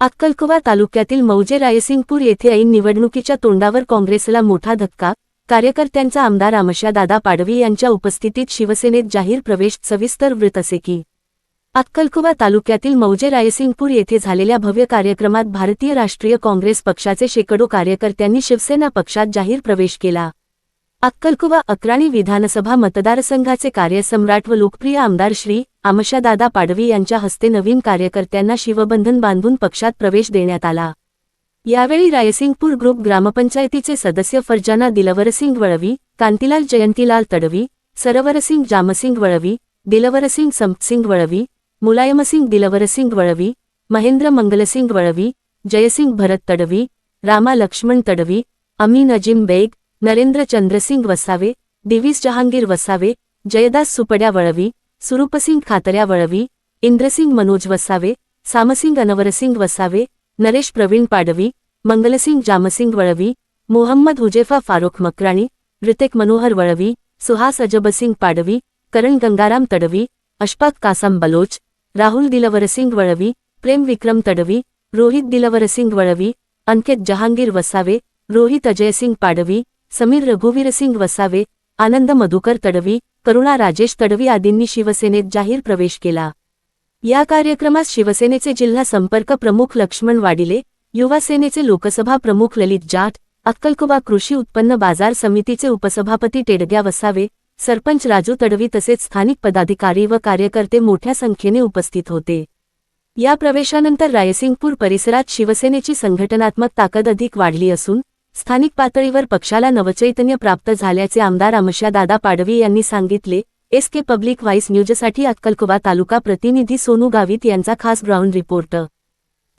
अक्कलकुवा तालुक्यातील मौजे रायसिंगपूर येथे ऐन निवडणुकीच्या तोंडावर काँग्रेसला मोठा धक्का कार्यकर्त्यांचा आमदार आमशादादा पाडवी यांच्या उपस्थितीत शिवसेनेत जाहीर प्रवेश सविस्तर वृत्त असे की अक्कलकुवा तालुक्यातील मौजे रायसिंगपूर येथे झालेल्या भव्य कार्यक्रमात भारतीय राष्ट्रीय काँग्रेस पक्षाचे शेकडो कार्यकर्त्यांनी शिवसेना पक्षात जाहीर प्रवेश केला. अक्कलकुवा अक्राणी विधानसभा मतदारसंघाचे कार्यसम्राट व लोकप्रिय आमदार श्री आमशादादा पाडवी यांच्या हस्ते नवीन कार्यकर्त्यांना शिवबंधन बांधून पक्षात प्रवेश देण्यात आला. यावेळी रायसिंगपूर ग्रुप ग्रामपंचायतीचे सदस्य फरजाना दिलवरसिंग वळवी कांतीलाल जयंतीलाल तडवी सरवरसिंग जामसिंग वळवी दिलवरसिंग संपसिंग वळवी मुलायमसिंग दिलवरसिंग वळवी महेंद्र मंगलसिंग वळवी जयसिंग भरत तडवी रामा लक्ष्मण तडवी अमीन अजिम बेग नरेंद्र चंद्रसिंग वसावे दिवीस जहांगीर वसावे जयदास सुपड्या वळवी सुरूपसिंग खातऱ्या वळवी इंद्रसिंग मनोज वसावे सामसिंग अनवरसिंग वसावे नरेश प्रवीण पाडवी मंगलसिंग जामसिंग वळवी मोहम्मद हुजेफा फारुख मकराणी ऋतिक मनोहर वळवी सुहास अजबसिंग पाडवी करण गंगाराम तडवी अशफाक कासम बलोच राहुल दिलवरसिंग वळवी प्रेम विक्रम तडवी रोहित दिलवरसिंग वळवी अंकित जहांगीर वसावे रोहित अजयसिंग पाडवी समीर रघुवीरसिंग वसावे आनंद मधुकर तडवी करुणा राजेश तडवी आदींनी शिवसेनेत जाहीर प्रवेश केला. या कार्यक्रमास शिवसेनेचे जिल्हा संपर्क प्रमुख लक्ष्मण वाडिले युवासेनेचे लोकसभा प्रमुख ललित जाट अक्कलकुवा कृषी उत्पन्न बाजार समितीचे उपसभापती टेडग्या वसावे सरपंच राजू तडवी तसेच स्थानिक पदाधिकारी व कार्यकर्ते मोठ्या संख्येने उपस्थित होते. या प्रवेशानंतर रायसिंगपूर परिसरात शिवसेनेची संघटनात्मक ताकद अधिक वाढली असून स्थानिक पातळीवर पक्षाला नवचैतन्य प्राप्त झाल्याचे आमदार अमशादादा पाडवी यांनी सांगितले. एस के पब्लिक व्हाईस न्यूजसाठी अक्कलकुवा तालुका प्रतिनिधी सोनू गावित यांचा खास ग्राउंड रिपोर्ट.